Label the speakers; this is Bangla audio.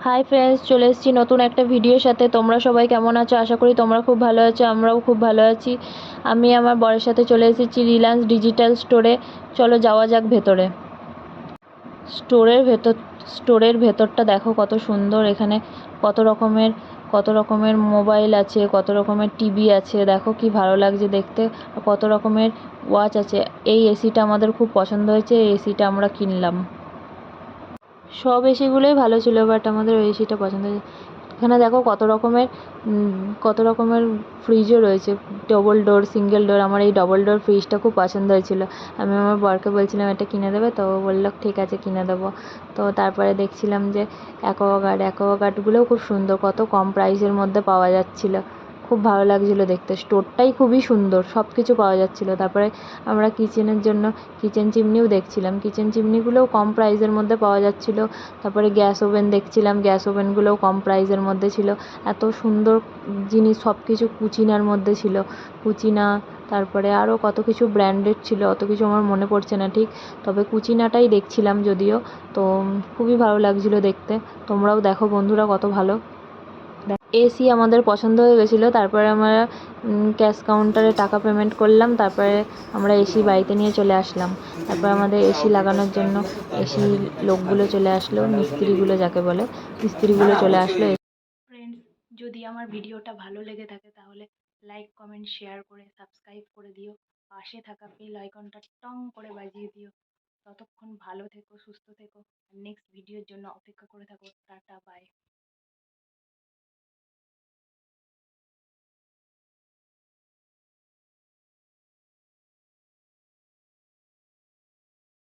Speaker 1: হাই ফ্রেন্ডস চলে এসেছি নতুন একটা ভিডিওর সাথে। তোমরা সবাই কেমন আছো? আশা করি তোমরা খুব ভালো আছো, আমরাও খুব ভালো আছি। আমি আমার বরের সাথে চলে এসেছি রিলায়েন্স ডিজিটাল স্টোরে চলো যাওয়া যাক ভেতরে। স্টোরের ভেতর স্টোরের ভেতরটা দেখো কত সুন্দর। এখানে কত রকমের কত রকমের মোবাইল আছে, কত রকমের টিভি আছে। দেখো কি ভালো লাগছে দেখতে। কত রকমের ওয়াচ আছে। এই এসিটা আমাদের খুব পছন্দ হয়েছে। এই এসিটা আমরা কিনলাম। সব এসিগুলোই ভালো ছিল বাট আমাদের ওই এসিটা পছন্দ হয়েছে এখানে দেখো কত রকমের কত রকমের ফ্রিজও রয়েছে। ডবল ডোর সিঙ্গেল ডোর আমার এই ডবল ডোর ফ্রিজটা খুব পছন্দ হয়েছিল। আমি আমার বরকে বলছিলাম, এটা কিনে দেবে? তো বলল, ঠিক আছে, কিনে দেবো। তো তারপরে দেখছিলাম যে অ্যাকোয়াগার্ড অ্যাকোয়াগার্ডগুলোও খুব সুন্দর, কত কম প্রাইসের মধ্যে পাওয়া যাচ্ছিল। খুব ভালো লাগছিল দেখতে। স্টোরটাই খুবই সুন্দর সব কিছু পাওয়া যাচ্ছিল। তারপরে আমরা কিচেনের জন্য কিচেন চিমনিও দেখছিলাম। কিচেন চিমনিগুলোও কম প্রাইসের মধ্যে পাওয়া যাচ্ছিল। তারপরে গ্যাস ওভেন দেখছিলাম। গ্যাস ওভেনগুলোও কম প্রাইসের মধ্যে ছিল। এত সুন্দর জিনিস সব কিছু কুচিনার মধ্যে ছিল। কুচিনা, তারপরে আরও কত কিছু ব্র্যান্ডেড ছিল, অত কিছু আমার মনে পড়ছে না ঠিক। তবে কুচিনাটাই দেখছিলাম যদিও। তো খুবই ভালো লাগছিল দেখতে। তোমরাও দেখো বন্ধুরা কত ভালো। এসি আমাদের পছন্দ হয়ে গেছিল, তারপরে আমরা ক্যাশ কাউন্টারে টাকা পেমেন্ট করলাম, তারপরে আমরা এসি বাড়িতে নিয়ে চলে আসলাম। তারপর আমাদের এসি লাগানোর জন্য এসি লোকগুলো চলে আসলো, মিস্ত্রিগুলো যাকে বলে, মিস্ত্রিগুলো চলে আসলো। ফ্রেন্ডস যদি আমার ভিডিওটা ভালো লেগে থাকে তাহলে লাইক কমেন্ট শেয়ার করে সাবস্ক্রাইব করে দিও। পাশে থাকা বেল আইকনটা টং করে বাজিয়ে দিও। ততক্ষণ ভালো থেকো, সুস্থ থেকো। নেক্সট ভিডিওর জন্য অপেক্ষা করে থাকো। Tata bye